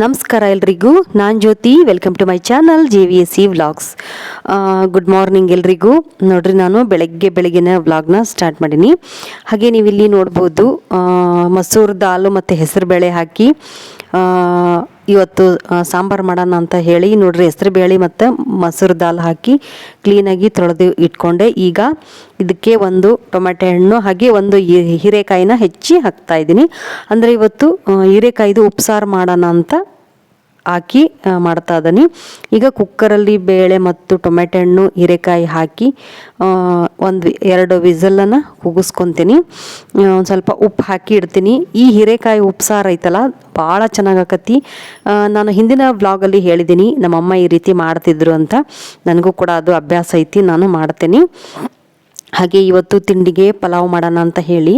ನಮಸ್ಕಾರ ಎಲ್ರಿಗೂ. ನಾನು Jyoti welcome to my channel J V S C vlogs good morning ಎಲ್ರಿಗೂ. ನೋಡ್ರಿ, ನಾನು ಬೆಳಗ್ಗೆ ಬೆಳಗಿನ ವ್ಲಾಗ್ನ ಸ್ಟಾರ್ಟ್ ಮಾಡೀನಿ. ಹಾಗೆ ನೀವು ಇಲ್ಲಿ ನೋಡ್ಬೋದು ಮಸೂರ್ ದಾಲು ಮತ್ತು ಹೆಸರು ಬೇಳೆ ಹಾಕಿ ಇವತ್ತು ಸಾಂಬಾರು ಮಾಡೋಣ ಅಂತ ಹೇಳಿ ನೋಡ್ರಿ ಹೆಸರುಬೇಳೆ ಮತ್ತು ಮೊಸರು ದಾಲ್ ಹಾಕಿ ಕ್ಲೀನಾಗಿ ತೊಳೆದು ಇಟ್ಕೊಂಡೆ. ಈಗ ಇದಕ್ಕೆ ಒಂದು ಟೊಮೆಟೊ ಹಣ್ಣು ಹಾಗೆ ಒಂದು ಹೀರೆಕಾಯಿನ ಹೆಚ್ಚಿ ಹಾಕ್ತಾ ಇದ್ದೀನಿ. ಅಂದರೆ ಇವತ್ತು ಹೀರೆಕಾಯಿದು ಉಪ್ಸಾರು ಮಾಡೋಣ ಅಂತ ಹಾಕಿ ಮಾಡ್ತಾ ಇದ್ದೀನಿ. ಈಗ ಕುಕ್ಕರಲ್ಲಿ ಬೇಳೆ ಮತ್ತು ಟೊಮೆಟೊ ಹಣ್ಣು, ಹೀರೆಕಾಯಿ ಹಾಕಿ ಒಂದು ಎರಡು ವಿಸಲನ್ನು ಕುಗಿಸ್ಕೊತೀನಿ ಒಂದು ಸ್ವಲ್ಪ ಉಪ್ಪು ಹಾಕಿ ಇಡ್ತೀನಿ. ಈ ಹೀರೆಕಾಯಿ ಉಪ್ಸಾರು ಐತಲ್ಲ, ಭಾಳ ಚೆನ್ನಾಗಿ ಆಕತಿ. ನಾನು ಹಿಂದಿನ ವ್ಲಾಗಲ್ಲಿ ಹೇಳಿದ್ದೀನಿ, ನಮ್ಮಮ್ಮ ಈ ರೀತಿ ಮಾಡ್ತಿದ್ರು ಅಂತ. ನನಗೂ ಕೂಡ ಅದು ಅಭ್ಯಾಸ ಐತಿ, ನಾನು ಮಾಡ್ತೀನಿ. ಹಾಗೆ ಇವತ್ತು ತಿಂಡಿಗೆ ಪಲಾವ್ ಮಾಡೋಣ ಅಂತ ಹೇಳಿ.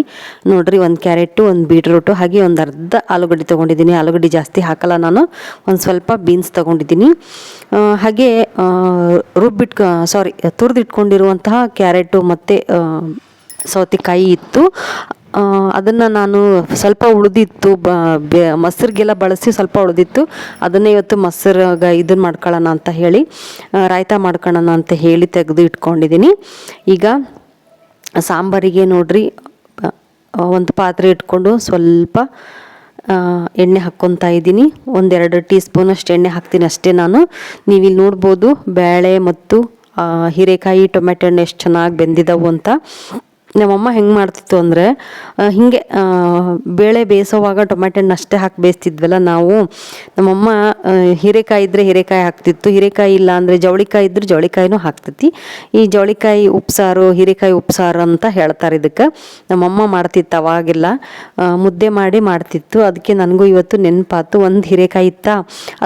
ನೋಡ್ರಿ, ಒಂದು ಕ್ಯಾರೆಟು, ಒಂದು ಬೀಟ್ರೂಟು, ಹಾಗೆ ಒಂದು ಅರ್ಧ ಆಲೂಗಡ್ಡೆ ತೊಗೊಂಡಿದ್ದೀನಿ. ಆಲೂಗಡ್ಡೆ ಜಾಸ್ತಿ ಹಾಕಲ್ಲ ನಾನು, ಒಂದು ಸ್ವಲ್ಪ ಬೀನ್ಸ್ ತೊಗೊಂಡಿದ್ದೀನಿ. ಹಾಗೆ ರುಬ್ಬಿಟ್ ಸಾರಿ ತುರಿದಿಟ್ಕೊಂಡಿರುವಂತಹ ಕ್ಯಾರೆಟು ಮತ್ತು ಸೌತೆಕಾಯಿ ಇತ್ತು. ಅದನ್ನು ನಾನು ಸ್ವಲ್ಪ ಉಳಿದಿತ್ತು, ಬ ಮೊಸರಿಗೆಲ್ಲ ಬಳಸಿ ಸ್ವಲ್ಪ ಉಳಿದಿತ್ತು. ಅದನ್ನೇ ಇವತ್ತು ಮೊಸರಾಗ ಇದನ್ನು ಮಾಡ್ಕೊಳ್ಳೋಣ ಅಂತ ಹೇಳಿ ರಾಯ್ತ ಮಾಡ್ಕೊಳ್ಳೋಣ ಅಂತ ಹೇಳಿ ತೆಗೆದು ಇಟ್ಕೊಂಡಿದ್ದೀನಿ. ಈಗ ಸಾಂಬಾರಿಗೆ ನೋಡ್ರಿ ಒಂದು ಪಾತ್ರೆ ಇಟ್ಕೊಂಡು ಸ್ವಲ್ಪ ಎಣ್ಣೆ ಹಾಕ್ಕೊತಾ ಇದ್ದೀನಿ. ಒಂದೆರಡು ಟೀ ಸ್ಪೂನಷ್ಟು ಎಣ್ಣೆ ಹಾಕ್ತೀನಿ ಅಷ್ಟೇ ನಾನು. ನೀವಿಲ್ಲಿ ನೋಡ್ಬೋದು, ಬೇಳೆ ಮತ್ತು ಹೀರೆಕಾಯಿ ಟೊಮೆಟೊ ಎಣ್ಣೆ ಎಷ್ಟು ಚೆನ್ನಾಗಿ ಬೆಂದಿದವು ಅಂತ. ನಮ್ಮಮ್ಮ ಹೆಂಗೆ ಮಾಡ್ತಿತ್ತು ಅಂದರೆ ಹೀಗೆ ಬೇಳೆ ಬೇಯಿಸೋವಾಗ ಟೊಮೆಟೊ ಅಷ್ಟೇ ಹಾಕಿ ಬೇಯಿಸ್ತಿದ್ವಲ್ಲ ನಾವು. ನಮ್ಮಮ್ಮ ಹೀರೆಕಾಯಿ ಇದ್ದರೆ ಹೀರೆಕಾಯಿ ಹಾಕ್ತಿತ್ತು, ಹೀರೆಕಾಯಿ ಇಲ್ಲ ಅಂದರೆ ಜವಳಿಕಾಯಿ ಇದ್ರೆ ಜವಳಿಕಾಯಿನೂ ಹಾಕ್ತೈತಿ. ಈ ಜವಳಿಕಾಯಿ ಉಪ್ಸಾರು, ಹೀರೆಕಾಯಿ ಉಪ್ಸಾರು ಅಂತ ಹೇಳ್ತಾರೆ ಇದಕ್ಕೆ. ನಮ್ಮಮ್ಮ ಮಾಡ್ತಿತ್ತು ಅವಾಗಿಲ್ಲ. ಮುದ್ದೆ ಮಾಡಿ ಮಾಡ್ತಿತ್ತು. ಅದಕ್ಕೆ ನನಗೂ ಇವತ್ತು ನೆನಪಾತು, ಒಂದು ಹೀರೆಕಾಯಿ ಇತ್ತ?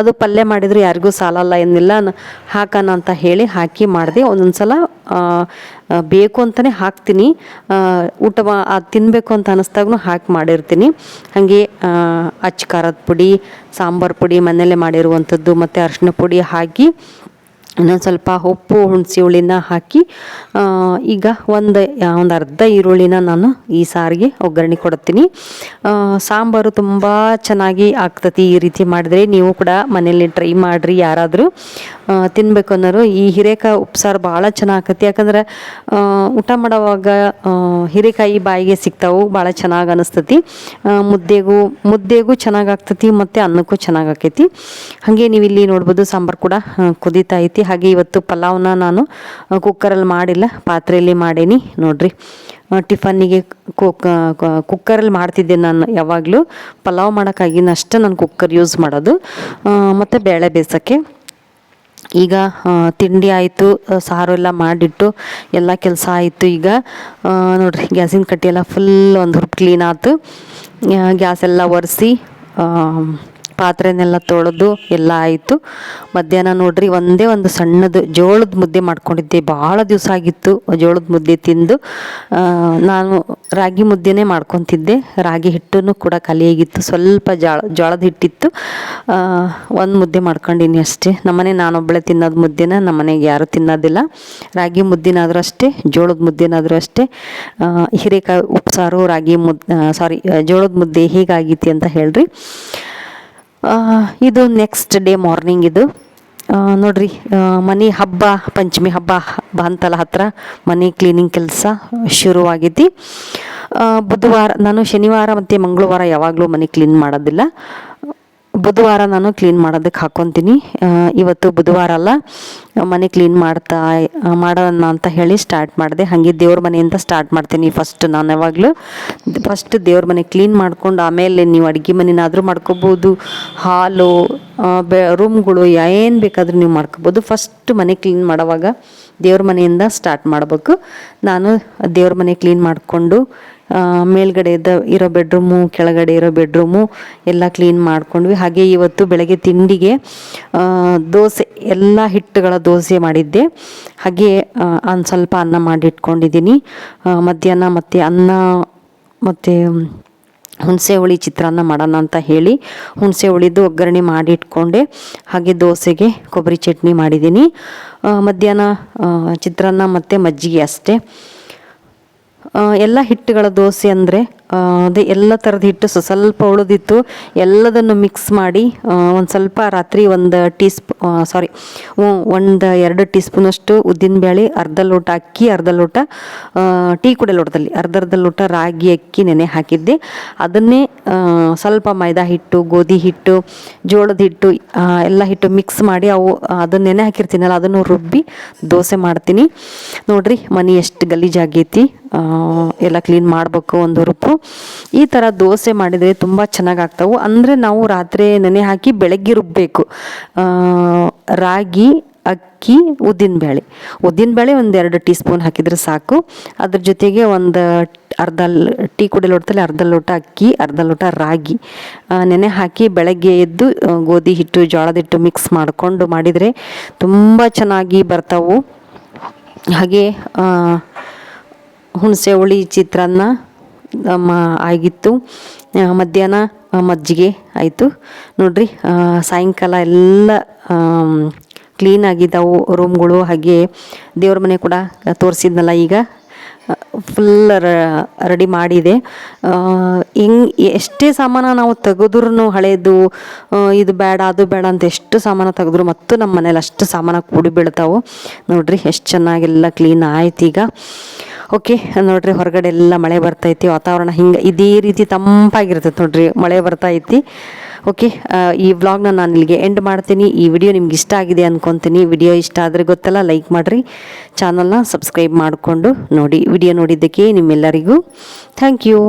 ಅದು ಪಲ್ಯ ಮಾಡಿದ್ರು ಯಾರಿಗೂ ಸಾಲಲ್ಲ ಏನಿಲ್ಲ. ಹಾಕೋಣ ಅಂತ ಹೇಳಿ ಹಾಕಿ ಮಾಡಿದೆ. ಒಂದೊಂದು ಸಲ ಬೇಕು ಅಂತಲೇ ಹಾಕ್ತೀನಿ. ಊಟ ತಿನ್ನಬೇಕು ಅಂತ ಅನ್ನಿಸ್ದಾಗೂ ಹಾಕಿ ಮಾಡಿರ್ತೀನಿ. ಹಾಗೆ ಅಚ್ಚ ಖಾರದ ಪುಡಿ, ಸಾಂಬಾರು ಪುಡಿ ಮನೆಯಲ್ಲೇ ಮಾಡಿರುವಂಥದ್ದು, ಮತ್ತು ಅರಿಶಿನ ಪುಡಿ ಹಾಕಿ ಇನ್ನೊಂದು ಸ್ವಲ್ಪ ಉಪ್ಪು ಹುಣಸೆ ಹುಳಿನ ಹಾಕಿ ಈಗ ಒಂದು ಒಂದು ಅರ್ಧ ಈರುಳ್ಳಿನ ನಾನು ಈ ಸಾರಿಗೆ ಒಗ್ಗರಣೆ ಕೊಡ್ತೀನಿ. ಸಾಂಬಾರು ತುಂಬ ಚೆನ್ನಾಗಿ ಆಗ್ತತಿ ಈ ರೀತಿ ಮಾಡಿದ್ರೆ. ನೀವು ಕೂಡ ಮನೇಲಿ ಟ್ರೈ ಮಾಡಿರಿ ಯಾರಾದರೂ. ತಿನ್ನಬೇಕು ಅನ್ನೋರು. ಈ ಹಿರೇಕಾಯಿ ಉಪ್ಸಾರು ಭಾಳ ಚೆನ್ನಾಗಿ ಆಗ್ತತಿ. ಯಾಕಂದ್ರೆ ಊಟ ಮಾಡೋವಾಗ ಹಿರೇಕಾಯಿ ಬಾಯಿಗೆ ಸಿಗ್ತಾವು ಭಾಳ ಚೆನ್ನಾಗಿ ಅನಿಸ್ತತಿ. ಮುದ್ದೆಗೂ ಮುದ್ದೆಗೂ ಚೆನ್ನಾಗಿ ಆಗ್ತತಿ, ಮತ್ತು ಅನ್ನಕ್ಕೂ ಚೆನ್ನಾಗಿ ಆಕೈತಿ. ಹಾಗೆ ನೀವು ಇಲ್ಲಿ ನೋಡ್ಬೋದು ಸಾಂಬಾರು ಕೂಡ ಕುದೀತಾ ಐತಿ. ಹಾಗೆ ಇವತ್ತು ಪಲಾವ್ನ ನಾನು ಕುಕ್ಕರಲ್ಲಿ ಮಾಡಿಲ್ಲ, ಪಾತ್ರೆಯಲ್ಲಿ ಮಾಡೀನಿ, ನೋಡ್ರಿ. ಟಿಫನ್ನಿಗೆ ಕುಕ್ ಕುಕ್ಕರಲ್ಲಿ ಮಾಡ್ತಿದ್ದೆ ನಾನು ಯಾವಾಗಲೂ. ಪಲಾವ್ ಮಾಡೋಕ್ಕಾಗಿನ ಅಷ್ಟೇ ನಾನು ಕುಕ್ಕರ್ ಯೂಸ್ ಮಾಡೋದು. ಮತ್ತು ಬೇಳೆ ಬೇಸಕ್ಕೆ. ಈಗ ತಿಂಡಿ ಆಯಿತು ಸಾರು ಎಲ್ಲ ಮಾಡಿಟ್ಟು, ಎಲ್ಲ ಕೆಲಸ ಆಯಿತು ಈಗ. ನೋಡ್ರಿ, ಗ್ಯಾಸಿನ ಕಟ್ಟಿ ಎಲ್ಲ ಫುಲ್ ಒಂದು ಹುರುಪು ಕ್ಲೀನ್ ಆಯ್ತು ಗ್ಯಾಸ್ ಎಲ್ಲ ಒರೆಸಿ ಪಾತ್ರೆನೆಲ್ಲ ತೊಳೆದು ಎಲ್ಲ ಆಯಿತು. ಮಧ್ಯಾಹ್ನ ನೋಡ್ರಿ ಒಂದೇ ಒಂದು ಸಣ್ಣದು ಜೋಳದ ಮುದ್ದೆ ಮಾಡ್ಕೊಂಡಿದ್ದೆ. ಭಾಳ ದಿವಸ ಆಗಿತ್ತು ಜೋಳದ ಮುದ್ದೆ ತಿಂದು. ನಾನು ರಾಗಿ ಮುದ್ದೆನೇ ಮಾಡ್ಕೊತಿದ್ದೆ. ರಾಗಿ ಹಿಟ್ಟನ್ನು ಕೂಡ ಖಾಲಿಯಾಗಿತ್ತು. ಸ್ವಲ್ಪ ಜೋಳ, ಜೋಳದ ಹಿಟ್ಟಿತ್ತು. ಒಂದು ಮುದ್ದೆ ಮಾಡ್ಕೊಂಡಿನಿ ಅಷ್ಟೇ. ನಮ್ಮನೆ ನಾನೊಬ್ಬಳೆ ತಿನ್ನೋದು ಮುದ್ದೆನ ನಮ್ಮನೆಗೆ ಯಾರು ತಿನ್ನೋದಿಲ್ಲ. ರಾಗಿ ಮುದ್ದೆನಾದರೂ ಅಷ್ಟೇ, ಜೋಳದ ಮುದ್ದೆನಾದರೂ ಅಷ್ಟೇ. ಹಿರೇಕಾಯಿ ಉಪ್ಸಾರು, ರಾಗಿ ಮುದ್ ಸಾರಿ ಜೋಳದ ಮುದ್ದೆ ಹೇಗಾಗೈತಿ ಅಂತ ಹೇಳ್ರಿ. ಇದು ನೆಕ್ಸ್ಟ್ ಡೇ ಮಾರ್ನಿಂಗ್ ಇದು. ನೋಡ್ರಿ ಮನೆ ಹಬ್ಬ, ಪಂಚಮಿ ಹಬ್ಬ ಬಂತಲ್ಲ ಹತ್ರ, ಮನೆ ಕ್ಲೀನಿಂಗ್ ಕೆಲಸ ಶುರುವಾಗೈತಿ ಬುಧವಾರ, ನಾನು ಶನಿವಾರ ಮತ್ತು ಮಂಗಳವಾರ ಯಾವಾಗಲೂ ಮನೆ ಕ್ಲೀನ್ ಮಾಡೋದಿಲ್ಲ. ಬುಧವಾರ ನಾನು ಕ್ಲೀನ್ ಮಾಡೋದಕ್ಕೆ ಹಾಕ್ಕೊತೀನಿ ಇವತ್ತು ಬುಧವಾರ ಅಲ್ಲ, ಮನೆ ಕ್ಲೀನ್ ಮಾಡ್ತಾ ಮಾಡೋಣ ಅಂತ ಹೇಳಿ ಸ್ಟಾರ್ಟ್ ಮಾಡಿದೆ. ಹಾಗೆ ದೇವ್ರ ಮನೆಯಿಂದ ಸ್ಟಾರ್ಟ್ ಮಾಡ್ತೀನಿ ಫಸ್ಟ್ ನಾನು ಯಾವಾಗಲೂ. ಫಸ್ಟ್ ದೇವ್ರ ಮನೆ ಕ್ಲೀನ್ ಮಾಡ್ಕೊಂಡು ಆಮೇಲೆ ನೀವು ಅಡುಗೆ ಮನೆನಾದರೂ ಮಾಡ್ಕೋಬೋದು. ಹಾಲು ಬೆ ರೂಮ್ಗಳು ಏನು ಬೇಕಾದರೂ ನೀವು ಮಾಡ್ಕೋಬೋದು. ಫಸ್ಟ್ ಮನೆ ಕ್ಲೀನ್ ಮಾಡೋವಾಗ ದೇವ್ರ ಮನೆಯಿಂದ ಸ್ಟಾರ್ಟ್ ಮಾಡಬೇಕು. ನಾನು ದೇವ್ರ ಮನೆ ಕ್ಲೀನ್ ಮಾಡಿಕೊಂಡು ಮೇಲ್ಗಡೆ ಇದ್ದ ಇರೋ ಬೆಡ್ರೂಮು, ಕೆಳಗಡೆ ಇರೋ ಬೆಡ್ರೂಮು ಎಲ್ಲ ಕ್ಲೀನ್ ಮಾಡ್ಕೊಂಡ್ವಿ. ಹಾಗೆ ಇವತ್ತು ಬೆಳಗ್ಗೆ ತಿಂಡಿಗೆ ದೋಸೆ, ಎಲ್ಲ ಹಿಟ್ಟುಗಳ ದೋಸೆ ಮಾಡಿದ್ದೆ. ಹಾಗೆ ಒಂದು ಸ್ವಲ್ಪ ಅನ್ನ ಮಾಡಿಟ್ಕೊಂಡಿದ್ದೀನಿ. ಮಧ್ಯಾಹ್ನ ಮತ್ತು ಅನ್ನ, ಮತ್ತು ಹುಣಸೆ ಹುಳಿ ಚಿತ್ರಾನ್ನ ಮಾಡೋಣ ಅಂತ ಹೇಳಿ ಹುಣಸೆ ಹುಳಿದು ಒಗ್ಗರಣೆ ಮಾಡಿ ಇಟ್ಕೊಂಡೆ ಹಾಗೆ ದೋಸೆಗೆ ಕೊಬ್ಬರಿ ಚಟ್ನಿ ಮಾಡಿದ್ದೀನಿ. ಮಧ್ಯಾಹ್ನ ಚಿತ್ರಾನ್ನ ಮತ್ತು ಮಜ್ಜಿಗೆ ಅಷ್ಟೇ. ಎಲ್ಲ ಹಿಟ್ಟುಗಳ ದೋಸೆ ಅಂದರೆ ಅದೇ ಎಲ್ಲ ಥರದ ಹಿಟ್ಟು ಸ್ವ- ಸ್ವಲ್ಪ ಉಳಿದಿತ್ತು. ಎಲ್ಲದನ್ನು ಮಿಕ್ಸ್ ಮಾಡಿ ಒಂದು ಸ್ವಲ್ಪ ರಾತ್ರಿ ಒಂದು ಟೀ ಸ್ಪೂ ಸಾರಿ ಒಂದು ಎರಡು ಟೀ ಸ್ಪೂನಷ್ಟು ಉದ್ದಿನಬೇಳೆ ಅರ್ಧ ಲೋಟ ಅಕ್ಕಿ, ಅರ್ಧ ಲೋಟ ಟೀ ಕುಡಿಯೋ ಲೋಟದಲ್ಲಿ ಅರ್ಧ ಅರ್ಧ ಲೋಟ ರಾಗಿ, ಅಕ್ಕಿ ನೆನೆ ಹಾಕಿದ್ದೆ. ಅದನ್ನೇ ಸ್ವಲ್ಪ ಮೈದಾ ಹಿಟ್ಟು, ಗೋಧಿ ಹಿಟ್ಟು, ಜೋಳದ ಹಿಟ್ಟು ಎಲ್ಲ ಹಿಟ್ಟು ಮಿಕ್ಸ್ ಮಾಡಿ ಅವು ಅದನ್ನ ನೆನೆ ಹಾಕಿರ್ತೀನಲ್ಲ, ಅದನ್ನು ರುಬ್ಬಿ ದೋಸೆ ಮಾಡ್ತೀನಿ. ನೋಡ್ರಿ, ಮನೆ ಎಷ್ಟು ಗಲೀಜಾಗೈತಿ ಎಲ್ಲ ಕ್ಲೀನ್ ಮಾಡಬೇಕು ಒಂದು ರುಬ್ಬು. ಈ ಥರ ದೋಸೆ ಮಾಡಿದರೆ ತುಂಬ ಚೆನ್ನಾಗಿ ಆಗ್ತಾವೆ ಅಂದರೆ ನಾವು ರಾತ್ರಿ ನೆನೆ ಹಾಕಿ ಬೆಳಗ್ಗೆ ರುಬ್ಬಬೇಕು ರಾಗಿ, ಅಕ್ಕಿ ಉದ್ದಿನಬೇಳೆ ಉದ್ದಿನಬೇಳೆ ಒಂದು ಎರಡು ಟೀ ಸ್ಪೂನ್ ಹಾಕಿದರೆ ಸಾಕು. ಅದ್ರ ಜೊತೆಗೆ ಒಂದು ಅರ್ಧ ಟೀ ಕುಡಿ ಲೋಟದಲ್ಲಿ ಅರ್ಧ ಲೋಟ ಅಕ್ಕಿ, ಅರ್ಧ ಲೋಟ ರಾಗಿ. ನೆನೆ ಹಾಕಿ ಬೆಳಗ್ಗೆ ಎದ್ದು ಗೋಧಿ ಹಿಟ್ಟು, ಜೋಳದ ಹಿಟ್ಟು ಮಿಕ್ಸ್ ಮಾಡಿಕೊಂಡು ಮಾಡಿದರೆ ತುಂಬ ಚೆನ್ನಾಗಿ ಬರ್ತಾವು. ಹಾಗೆ ಹುಣಸೆ ಹುಳಿ, ಚಿತ್ರಾನ್ನ ಆಗಿತ್ತು. ಮಧ್ಯಾಹ್ನ ಮಜ್ಜಿಗೆ ಆಯಿತು. ನೋಡ್ರಿ ಸಾಯಂಕಾಲ ಎಲ್ಲ ಕ್ಲೀನ್ ಆಗಿದ್ದಾವೆ ರೂಮ್ಗಳು ಹಾಗೆ ದೇವ್ರ ಮನೆ ಕೂಡ ತೋರಿಸಿದ್ನಲ್ಲ ಈಗ. ಫುಲ್ ರೆಡಿ ಮಾಡಿದೆ. ಹಿಂಗೆ, ಎಷ್ಟೇ ಸಾಮಾನು ನಾವು ತೆಗೆದ್ರೂ ಹಳೇದು ಇದು ಬೇಡ, ಅದು ಬೇಡ ಅಂತ ಎಷ್ಟು ಸಾಮಾನು ತೆಗೆದ್ರು ಮತ್ತು ನಮ್ಮ ಮನೇಲಿ ಅಷ್ಟು ಸಾಮಾನು ಕೂಡಿ ಬೀಳ್ತಾವೆ. ನೋಡ್ರಿ, ಎಷ್ಟು ಚೆನ್ನಾಗೆಲ್ಲ ಕ್ಲೀನ್ ಆಯ್ತು ಈಗ. ಓಕೆ, ನೋಡ್ರಿ ಹೊರಗಡೆ ಎಲ್ಲ ಮಳೆ ಬರ್ತೈತಿ ವಾತಾವರಣ ಹಿಂಗೆ ಇದೇ ರೀತಿ ತಂಪಾಗಿರ್ತೈತೆ ನೋಡ್ರಿ, ಮಳೆ ಬರ್ತೈತಿ ಓಕೆ ಈ ವ್ಲಾಗ್ನ ನಾನು ಇಲ್ಲಿಗೆ ಎಂಡ್ ಮಾಡ್ತೀನಿ. ಈ ವಿಡಿಯೋ ನಿಮ್ಗೆ ಇಷ್ಟ ಆಗಿದೆ ಅಂದ್ಕೊತೀನಿ ವಿಡಿಯೋ ಇಷ್ಟ ಆದರೆ ಗೊತ್ತಲ್ಲ ಲೈಕ್ ಮಾಡಿರಿ. ಚಾನಲ್ನ ಸಬ್ಸ್ಕ್ರೈಬ್ ಮಾಡಿಕೊಂಡು ನೋಡಿ ವಿಡಿಯೋ ನೋಡಿದ್ದಕ್ಕೆ ನಿಮ್ಮೆಲ್ಲರಿಗೂ ಥ್ಯಾಂಕ್ ಯು